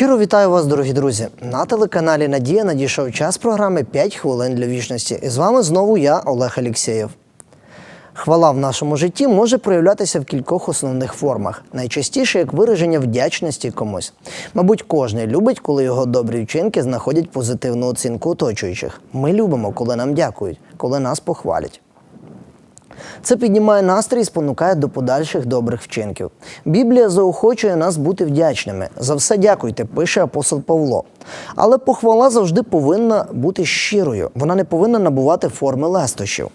Щиро вітаю вас, дорогі друзі. На телеканалі Надія надійшов час програми «5 хвилин для вічності. І з вами знову я, Олег Алєксєєв. Хвала в нашому житті може проявлятися в кількох основних формах. Найчастіше як вираження вдячності комусь. Мабуть, кожен любить, коли його добрі вчинки знаходять позитивну оцінку оточуючих. Ми любимо, коли нам дякують, коли нас похвалять. Це піднімає настрій і спонукає до подальших добрих вчинків. Біблія заохочує нас бути вдячними. За все дякуйте, пише апостол Павло. Але похвала завжди повинна бути щирою. Вона не повинна набувати форми лестощів.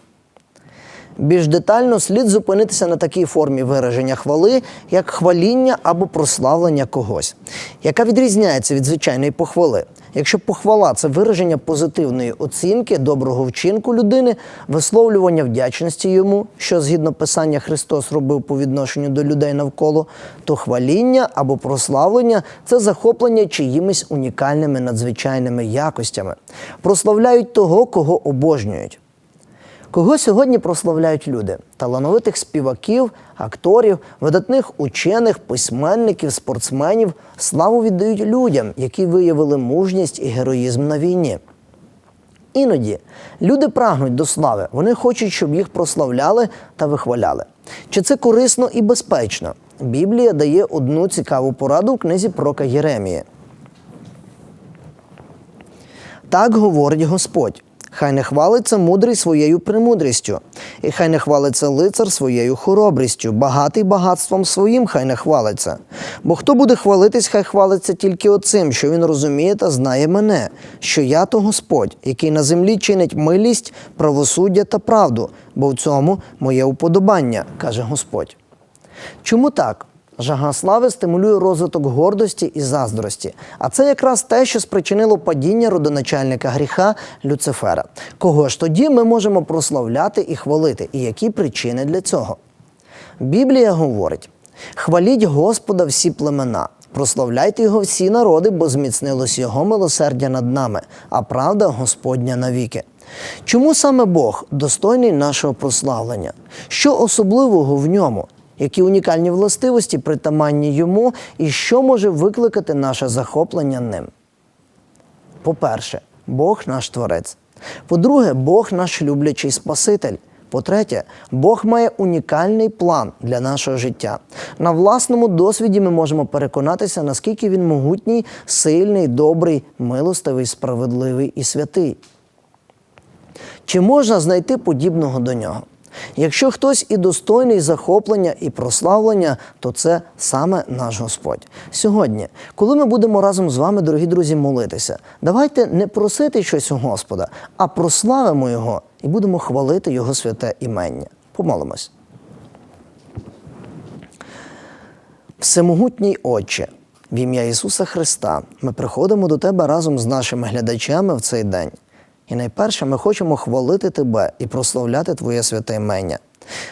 Більш детально слід зупинитися на такій формі вираження хвали, як хваління або прославлення когось, яка відрізняється від звичайної похвали. Якщо похвала це вираження позитивної оцінки доброго вчинку людини, висловлювання вдячності йому, що згідно писання Христос робив по відношенню до людей навколо, то хваління або прославлення це захоплення чиїмись унікальними надзвичайними якостями, прославляють того, кого обожнюють. Кого сьогодні прославляють люди? Талановитих співаків, акторів, видатних учених, письменників, спортсменів славу віддають людям, які виявили мужність і героїзм на війні. Іноді люди прагнуть до слави, вони хочуть, щоб їх прославляли та вихваляли. Чи це корисно і безпечно? Біблія дає одну цікаву пораду в книзі Прока Єремії. Так говорить Господь. Хай не хвалиться мудрий своєю премудрістю, і хай не хвалиться лицар своєю хоробрістю, багатий багатством своїм хай не хвалиться. Бо хто буде хвалитись, хай хвалиться тільки оцим, що він розуміє та знає мене, що я то Господь, який на землі чинить милість, правосуддя та правду, бо в цьому моє уподобання, каже Господь. Чому так? Жага слави стимулює розвиток гордості і заздрості. А це якраз те, що спричинило падіння родоначальника гріха Люцифера. Кого ж тоді ми можемо прославляти і хвалити? І які причини для цього? Біблія говорить: хваліть Господа всі племена. Прославляйте його всі народи, бо зміцнилось його милосердя над нами, а правда Господня навіки. Чому саме Бог достойний нашого прославлення? Що особливого в ньому? Які унікальні властивості притаманні йому, і що може викликати наше захоплення ним? По-перше, Бог наш Творець. По-друге, Бог наш люблячий Спаситель. По-третє, Бог має унікальний план для нашого життя. На власному досвіді ми можемо переконатися, наскільки він могутній, сильний, добрий, милостивий, справедливий і святий. Чи можна знайти подібного до нього? Якщо хтось і достойний захоплення і прославлення, то це саме наш Господь. Сьогодні, коли ми будемо разом з вами, дорогі друзі, молитися, давайте не просити щось у Господа, а прославимо Його і будемо хвалити Його святе імення. Помолимось. Всемогутній Отче, в ім'я Ісуса Христа, ми приходимо до Тебе разом з нашими глядачами в цей день. І найперше ми хочемо хвалити Тебе і прославляти Твоє святе імення.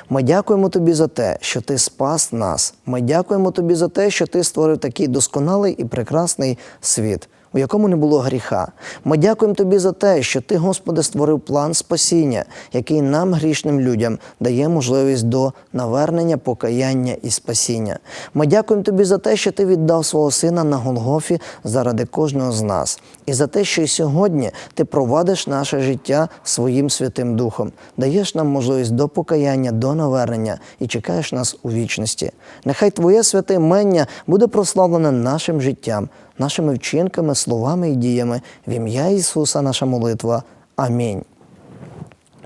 Ми дякуємо Тобі за те, що Ти спас нас. Ми дякуємо Тобі за те, що Ти створив такий досконалий і прекрасний світ, у якому не було гріха. Ми дякуємо Тобі за те, що Ти, Господи, створив план спасіння, який нам, грішним людям, дає можливість до навернення, покаяння і спасіння. Ми дякуємо Тобі за те, що Ти віддав свого Сина на Голгофі заради кожного з нас, і за те, що і сьогодні Ти провадиш наше життя своїм Святим Духом, даєш нам можливість до покаяння, до навернення і чекаєш нас у вічності. Нехай Твоє святе імення буде прославлене нашим життям, нашими вчинками, словами і діями. В ім'я Ісуса наша молитва. Амінь.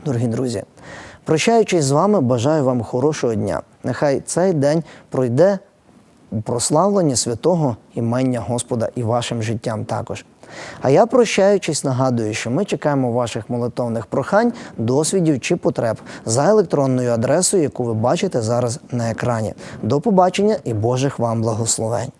Дорогі друзі, прощаючись з вами, бажаю вам хорошого дня. Нехай цей день пройде у прославленні святого імення Господа і вашим життям також. А я, прощаючись, нагадую, що ми чекаємо ваших молитовних прохань, досвідів чи потреб за електронною адресою, яку ви бачите зараз на екрані. До побачення і Божих вам благословень.